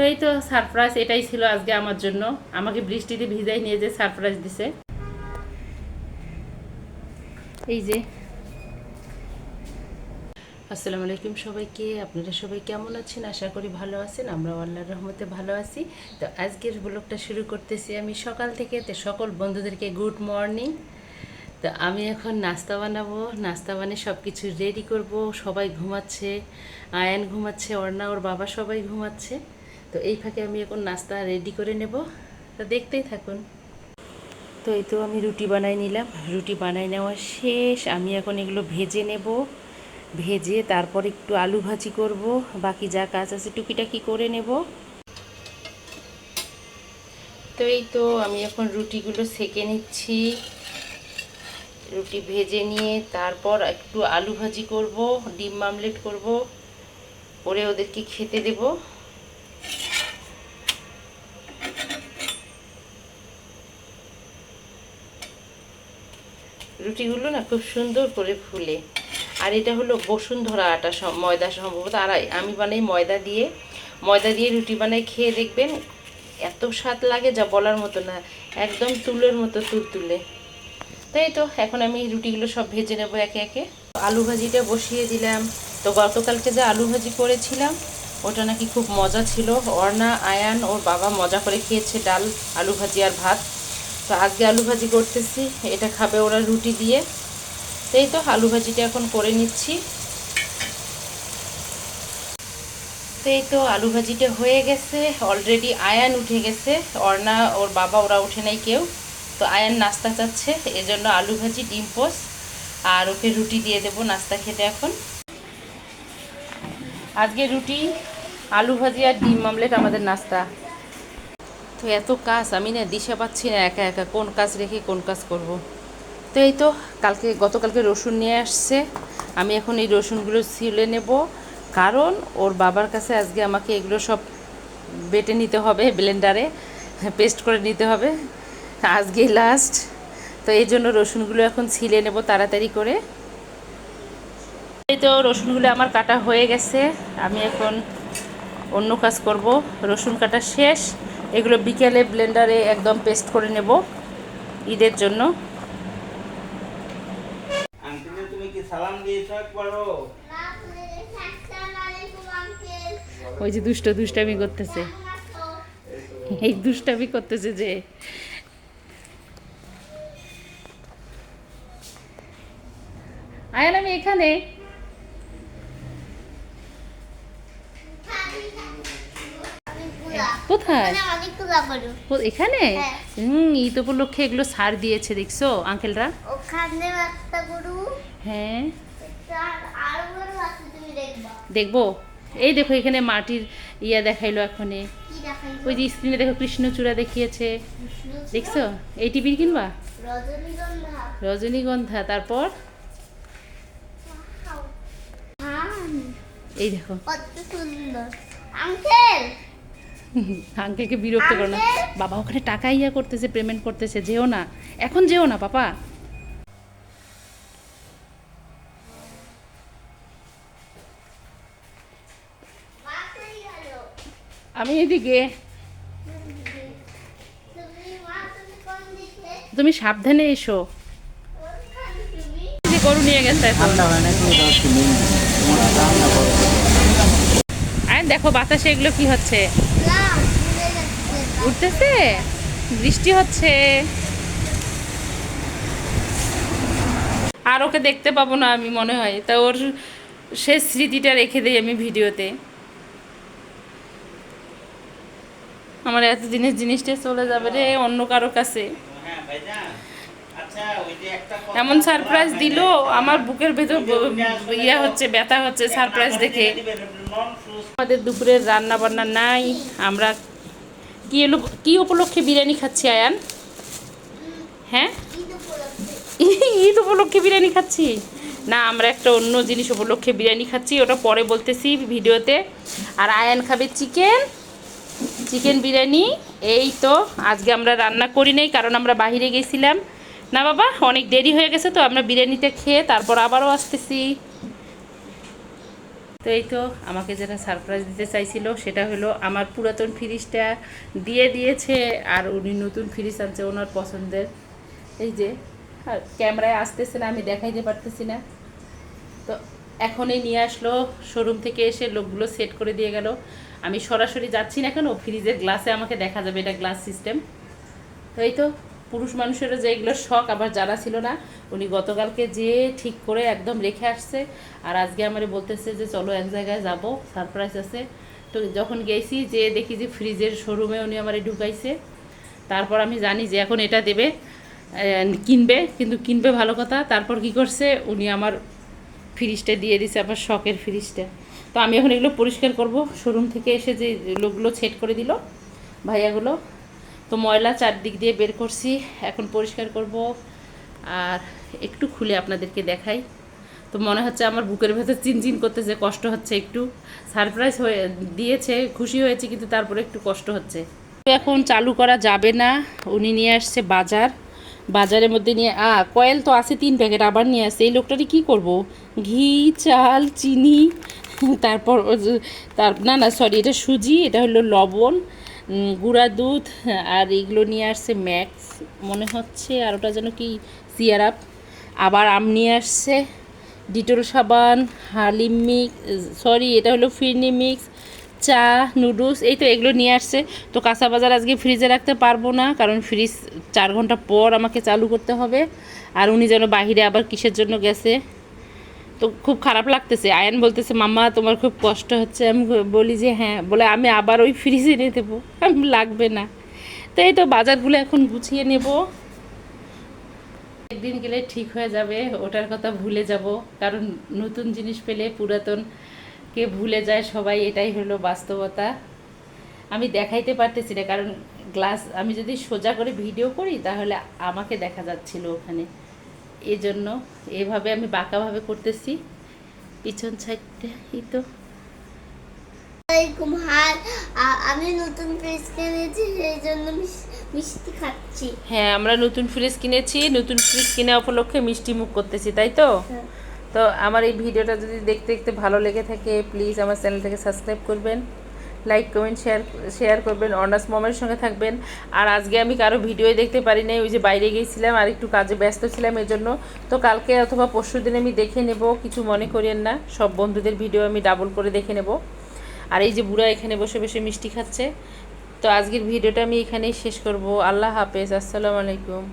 তো এই তো সারপ্রাইজ এটাই ছিল আজকে আমার জন্য। আমাকে বৃষ্টিতে ভিজাই নিয়ে যে সারপ্রাইজ দিছে। এই যে। আসসালামু আলাইকুম সবাইকে, আপনারা সবাই কেমন আছেন? আশা করি ভালো আছেন আমরা আল্লাহর রহমতে ভালো আছি। তো আজকের ব্লগটা শুরু করতেছি আমি সকাল থেকে, তো সকল বন্ধুদেরকে গুড মর্নিং তো আমি এখন নাস্তা বানাবো, নাস্তা বানিয়ে সব কিছু রেডি করব, সবাই ঘুমাচ্ছে, আয়ান ঘুমাচ্ছে, অর্ণা, ওর বাবা সবাই ঘুমাচ্ছে। তো এই ফাঁকে আমি এখন নাস্তা রেডি করে নেব। তো দেখতেই থাকুন। তো এই তো আমি রুটি বানাই নিলাম। রুটি বানাই নেওয়া শেষ। আমি এখন এগুলো ভেজে নেব। ভেজে তারপর একটু আলু ভাজি করব। বাকি যা কাজ আছে টুকিটাকি করে নেব। তো এই তো আমি এখন রুটিগুলো সেকে নিচ্ছি। রুটি ভেজে নিয়ে তারপর একটু আলু ভাজি করব, ডিম মামলেট করব, করে ওদেরকে খেতে দেব। রুটিগুলো না খুব সুন্দর করে ফুলে। আর এটা হলো বসুন্ধরা আটা ময়দা সম্ভবত আর আমি বানাই ময়দা দিয়ে। ময়দা দিয়ে রুটি বানাই, খেয়ে দেখবেন এত স্বাদ লাগে যা বলার মতো না, একদম তুলোর মতো তুল তুলে তাই তো, এখন আমি রুটিগুলো সব ভেজে নেব একে একে। আলু ভাজিটা বসিয়ে দিলাম। তো গতকালকে যে আলু ভাজি করেছিলাম, ওটা নাকি খুব মজা ছিল। অর্ণা, আয়ান, ওর বাবা মজা করে খেয়েছে ডাল, আলু ভাজি আর ভাত। তো আজকে আলু ভাজি করতেছি। এটা খাবে ওরা রুটি দিয়ে। এই তো আলু ভাজিটা এখন করে নিচ্ছি। তো এই তো আলু ভাজিটা হয়ে গেছে। অলরেডি আয়ান উঠে গেছে। অর্ণা, ওর বাবা, ওরা উঠে নাই কেউ। তো আয়ান নাস্তা চাচ্ছে। এজন্য আলু ভাজি, ডিম পোস। আর ওকে রুটি দিয়ে দেবো নাস্তা খেতে এখন। আজকে রুটি, আলু ভাজি আর ডিম মামলেট আমাদের নাস্তা। তো এত কাজ, আমি না দিশা পাচ্ছি না, একা একা কোন কাজ রেখে কোন কাজ করব। তো এই তো, কালকে, গতকালকে রসুন নিয়ে আসছে। আমি এখন এই রসুনগুলো ছিলে নেব। কারণ ওর বাবার কাছে আজকে আমাকে এগুলো সব বেটে নিতে হবে, ব্লেন্ডারে পেস্ট করে নিতে হবে। আজকে লাস্ট তো এই জন্য রসুনগুলো এখন ছিলে নেব তাড়াতাড়ি করে। এই তো, রসুনগুলো আমার কাটা হয়ে গেছে। আমি এখন অন্য কাজ করব। রসুন কাটা শেষ। এগুলো বিকেলে ব্লেন্ডারে একদম পেস্ট করে নেব ঈদের জন্য। ওই যে দুষ্ট দুষ্টামি করতেছে। এই দুষ্টামি করতেছে যে। আয়ান আমি এখানে। কোথায়? এখানে হ্যাঁ। হুম ঈদ উপলক্ষে এগুলো সার দিয়েছে দেখছ আঙ্কেলরা? ওখানে একটা গরু হ্যাঁ। দেখবা। এই দেখো এখানে মাটির ইয়া দেখাইলো এখনে। ওই যে স্ক্রিনে দেখো কৃষ্ণচূড়া দেখিয়েছে। দেখছ? এই টিভির কিনবা? রজনীগন্ধা। রজনীগন্ধা তারপর? এই দেখো। কত সুন্দর। আঙ্কেল! আঙ্কেলকে বিরক্ত করো না। বাবা ওখানে টাকা ইয়া করতেছে পেমেন্ট করতেছে যেও না। এখন যেও না পাপা। গেল আমি এদিকে। তুমি সাবধানে এসো। গরু নিয়ে গেছে আর দেখো বাতাসে এগুলো কি হচ্ছে? উঠতেছে? বৃষ্টি হচ্ছে। আর ওকে দেখতে পাবো না আমি, মনে হয়। তা ওর শেষ স্মৃতিটা রেখে দিই আমি ভিডিওতে। আমার এতদিনের জিনিসটা চলে যাবে রে অন্য কারও কাছে। এমন সারপ্রাইজ দিল, আমার বুকের ভেতর ইয়া হচ্ছে, ব্যথা হচ্ছে সারপ্রাইজ দেখে। আমাদের দুপুরের রান্না বান্না নাই, আমরা কি এলো, কি উপলক্ষে বিরিয়ানি খাচ্ছি, আয়ান? হ্যাঁ? ঈদ উপলক্ষে বিরিয়ানি খাচ্ছি? না, আমরা একটা অন্য জিনিস উপলক্ষে বিরিয়ানি খাচ্ছি, ওটা পরে বলতেছি ভিডিওতে। আর আয়ান খাবে চিকেন চিকেন বিরিয়ানি, এই তো, আজকে আমরা রান্না করি নাই, কারণ আমরা বাইরে গেছিলাম। না বাবা, অনেক দেরি হয়ে গেছে তো, আমরা বিরিয়ানিটা খেয়ে তারপর আবারও আসতেছি। তো এই তো, আমাকে যেটা সারপ্রাইজ দিতে চাইছিল সেটা হলো আমার পুরাতন ফ্রিজটা দিয়ে দিয়েছে আর উনি নতুন ফ্রিজ আনছে ওনার পছন্দের। এই যে, আর ক্যামেরায় আসতেছে না, আমি দেখাইতে পারতেছি না। তো এখনই নিয়ে আসলো শোরুম থেকে এসে লোকগুলো সেট করে দিয়ে গেল। আমি সরাসরি যাচ্ছি না কেন, ফ্রিজের গ্লাসে আমাকে দেখা যাবে, এটা গ্লাস সিস্টেম তো এই তো পুরুষ মানুষেরও যে এগুলো শখ আবার জানা ছিল না। উনি গতকালকে যে ঠিক করে একদম রেখে আসছে। আর আজকে আমারে বলতেছে যে, চলো এক জায়গায় যাব, সারপ্রাইজ আছে। তো যখন গেছি, যে দেখি যে ফ্রিজের শোরুমে উনি আমারে ঢুকাইছে। তারপর আমি জানি যে এখন এটা দেবে কিনবে, কিন্তু কিনবে ভালো কথা। তারপর কি করছে, উনি আমার ফ্রিজটা দিয়ে দিছে আবার শখের ফ্রিজটা। তো আমি এখন এগুলো পরিষ্কার করব। শোরুম থেকে এসে যে লোকগুলো ছেট করে দিল, ভাইয়াগুলো। তো ময়লা চারদিক দিয়ে বের করছি, এখন পরিষ্কার করব আর একটু খুলে আপনাদেরকে দেখাই। তো মনে হচ্ছে আমার বুকের ভেতর চিনচিন করতেছে, কষ্ট হচ্ছে একটু। সারপ্রাইজ হয়ে, দিয়েছে, খুশি হয়েছে, কিন্তু তারপরে একটু কষ্ট হচ্ছে। এখন চালু করা যাবে না, উনি নিয়ে আসছে বাজার। বাজারের মধ্যে নিয়ে, আ, কয়েল তো আছে, তিন প্যাকেট আবার নিয়ে আসছে। এই লোকটারই কী করব? ঘি, চাল, চিনি, তারপর তার, না না সরি এটা সুজি, এটা হলো লবণ। গুঁড়া দুধ, আর এগুলো নিয়ে আসছে ম্যাক্স। মনে হচ্ছে আর ওটা যেন কি সিয়ারাপ। আবার আম নিয়ে আসছে, ডিটল সাবান হালিম মিক্স, সরি, এটা হলো ফিরনি মিক্স, চা, নুডলস, এই তো এগুলো নিয়ে আসছে। তো কাঁচা বাজার আজকে ফ্রিজে রাখতে পারব না, কারণ ফ্রিজ চার ঘণ্টা পর আমাকে চালু করতে হবে। আর উনি যেন বাহিরে আবার কিসের জন্য গেছে তো খুব খারাপ লাগতেছে। আয়ান বলতেছে, মাম্মা, তোমার খুব কষ্ট হচ্ছে। আমি বলি যে হ্যাঁ। বলে, আমি আবার ওই ফ্রিজে এনে দেবো। আমি লাগবে না। তো এই তো বাজারগুলো এখন গুছিয়ে নেব। একদিন গেলে ঠিক হয়ে যাবে, ওটার কথা ভুলে যাব। কারণ নতুন জিনিস পেলে পুরাতনকে ভুলে যায়, সবাই এটাই হলো বাস্তবতা। আমি দেখাইতে পারতেছি না, কারণ গ্লাস, আমি যদি সোজা করে ভিডিও করি, তাহলে আমাকে দেখা যাচ্ছিল ওখানে। এই জন্য এভাবে আমি বাঁকাভাবে করতেছি। পিছন সাইডটা এই তো। আমি নতুন ফ্রিজ কিনেছি সেই জন্য মিষ্টি খাচ্ছি। হ্যাঁ আমরা নতুন ফ্রিজ কিনেছি নতুন ফ্রিজ কিনে উপলক্ষে মিষ্টি মুখ করতেছি তাই তো? হ্যাঁ। তো আমার এই ভিডিওটা যদি দেখতে দেখতে ভালো লেগে থাকে প্লিজ আমার চ্যানেলটাকে সাবস্ক্রাইব করবেন। লাইক কমেন্ট শেয়ার শেয়ার করবেন অনার্স মমের সঙ্গে থাকবেন। আর আজকে আমি কারও ভিডিওই দেখতে পারি নাই, ওই যে বাইরে গিয়েছিলাম, আর একটু কাজে ব্যস্ত ছিলাম এই জন্য তো কালকে অথবা পরশু দিন আমি দেখে নেব, কিছু মনে করিয়েন না, সব বন্ধুদের ভিডিও আমি ডাবল করে দেখে নেব। আর এই যে বুড়া এখানে বসে বসে মিষ্টি খাচ্ছে। তো আজকের ভিডিওটা আমি এখানেই শেষ করব। আল্লাহ হাফেজ, আসসালামু আলাইকুম।